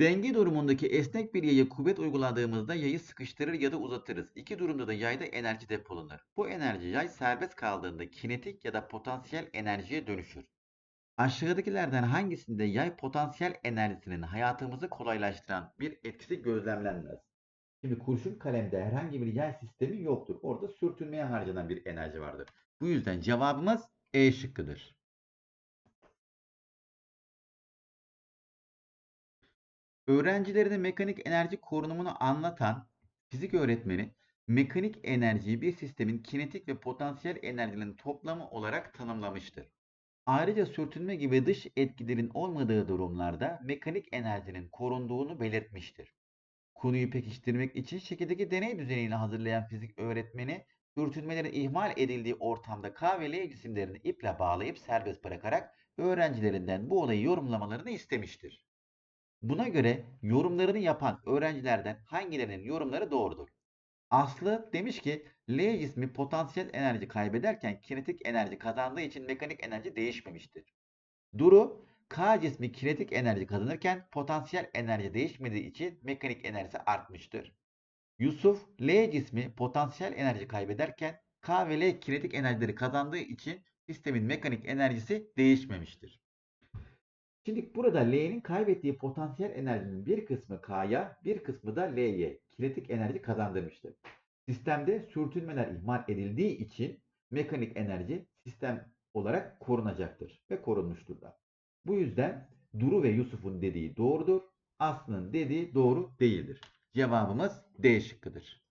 Denge durumundaki esnek bir yaya kuvvet uyguladığımızda yayı sıkıştırır ya da uzatırız. İki durumda da yayda enerji depolanır. Bu enerji yay serbest kaldığında kinetik ya da potansiyel enerjiye dönüşür. Aşağıdakilerden hangisinde yay potansiyel enerjisinin hayatımızı kolaylaştıran bir etkisi gözlemlenmez? Şimdi kurşun kalemde herhangi bir yay sistemi yoktur. Orada sürtünmeye harcanan bir enerji vardır. Bu yüzden cevabımız E şıkkıdır. Öğrencilerine mekanik enerji korunumunu anlatan fizik öğretmeni mekanik enerjiyi bir sistemin kinetik ve potansiyel enerjinin toplamı olarak tanımlamıştır. Ayrıca sürtünme gibi dış etkilerin olmadığı durumlarda mekanik enerjinin korunduğunu belirtmiştir. Konuyu pekiştirmek için şekildeki deney düzenini hazırlayan fizik öğretmeni sürtünmelerin ihmal edildiği ortamda K ve L cisimlerini iple bağlayıp serbest bırakarak öğrencilerinden bu olayı yorumlamalarını istemiştir. Buna göre yorumlarını yapan öğrencilerden hangilerinin yorumları doğrudur? Aslı demiş ki L cismi potansiyel enerji kaybederken kinetik enerji kazandığı için mekanik enerji değişmemiştir. Duru K cismi kinetik enerji kazanırken potansiyel enerji değişmediği için mekanik enerjisi artmıştır. Yusuf L cismi potansiyel enerji kaybederken K ve L kinetik enerjileri kazandığı için sistemin mekanik enerjisi değişmemiştir. Şimdi burada L'nin kaybettiği potansiyel enerjinin bir kısmı K'ya, bir kısmı da L'ye kinetik enerji kazandırmıştır. Sistemde sürtünmeler ihmal edildiği için mekanik enerji sistem olarak korunacaktır ve korunmuştur da. Bu yüzden Duru ve Yusuf'un dediği doğrudur. Aslı'nın dediği doğru değildir. Cevabımız D şıkkıdır.